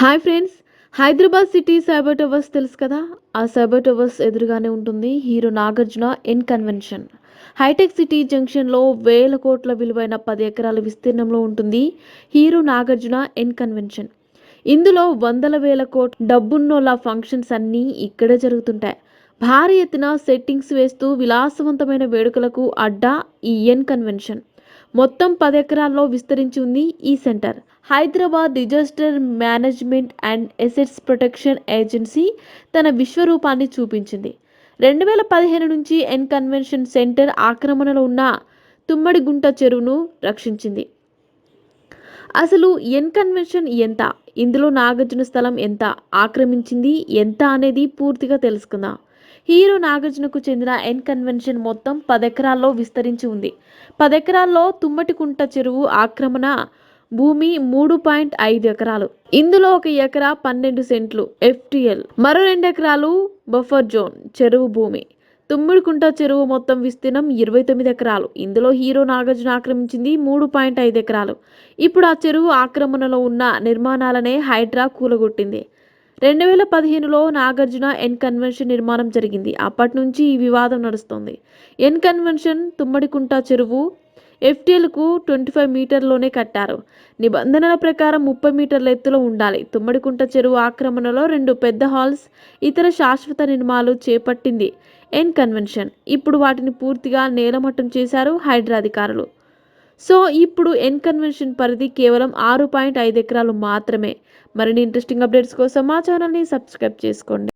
Hi friends. Hyderabad city Cyber Towers తెలుసు కదా? ఆ సైబర్ టవర్స్ ఎదురుగానే ఉంటుంది హీరో నాగార్జున ఎన్ కన్వెన్షన్. హైటెక్ సిటీ జంక్షన్లో వేల కోట్ల విలువైన పది ఎకరాల విస్తీర్ణంలో ఉంటుంది హీరో నాగార్జున ఎన్ కన్వెన్షన్. ఇందులో వందల వేల కోట్ డబ్బున్నోళ్ళ ఫంక్షన్స్ అన్నీ ఇక్కడే జరుగుతుంటాయి. భారీ ఎత్తున సెట్టింగ్స్ వేస్తూ విలాసవంతమైన వేడుకలకు అడ్డా ఈ ఎన్ కన్వెన్షన్. మొత్తం పది ఎకరాల్లో విస్తరించి ఉంది ఈ centre. Hyderabad disaster management and assets protection agency తన విశ్వరూపాన్ని చూపించింది. రెండు వేల పదిహేను నుంచి ఎన్ కన్వెన్షన్ సెంటర్ ఆక్రమణలో ఉన్న తుమ్మడిగుంట చెరువును రక్షించింది. అసలు ఎన్ కన్వెన్షన్ ఎంత? ఇందులో నాగార్జున స్థలం ఎంత? ఆక్రమించింది ఎంత అనేది పూర్తిగా తెలుసుకుందాం. హీరో నాగార్జునకు చెందిన ఎన్ కన్వెన్షన్ మొత్తం పదెకరాల్లో విస్తరించి ఉంది. పదెకరాల్లో తుమ్మటికుంట చెరువు ఆక్రమణ భూమి మూడు పాయింట్ ఐదు ఎకరాలు. ఇందులో ఒక ఎకరా పన్నెండు సెంట్లు ఎఫ్టిఎల్. మరో రెండు ఎకరాలు బఫర్ జోన్ చెరువు భూమి. తుమ్మిడికుంట చెరువు మొత్తం విస్తీర్ణం ఇరవై తొమ్మిది ఎకరాలు. ఇందులో హీరో నాగార్జున ఆక్రమించింది మూడు పాయింట్ ఐదు ఎకరాలు. ఇప్పుడు ఆ చెరువు ఆక్రమణలో ఉన్న నిర్మాణాలనే హైడ్రా కూలగొట్టింది. రెండు వేల పదిహేనులో నాగార్జున ఎన్ కన్వెన్షన్ నిర్మాణం జరిగింది. అప్పటి నుంచి ఈ వివాదం నడుస్తుంది. ఎన్ కన్వెన్షన్ తుమ్మడికుంట చెరువు ఎఫ్టీఎల్కు ట్వంటీ ఫైవ్ మీటర్లోనే కట్టారు. నిబంధనల ప్రకారం ముప్పై మీటర్ల ఎత్తులో ఉండాలి. తుమ్మడికుంట చెరువు ఆక్రమణలో రెండు పెద్ద హాల్స్ ఇతర శాశ్వత నిర్మాణాలు చేపట్టింది ఎన్ కన్వెన్షన్. ఇప్పుడు వాటిని పూర్తిగా నేలమట్టం చేశారు హైడ్రా అధికారులు సో ఇప్పుడు ఎన్ కన్వెన్షన్ పరిధి కేవలం ఆరు పాయింట్ ఐదు ఎకరాలు మాత్రమే. మరిన్ని ఇంట్రెస్టింగ్ అప్డేట్స్ కోసం మా ఛానల్ని సబ్స్క్రైబ్ చేసుకోండి.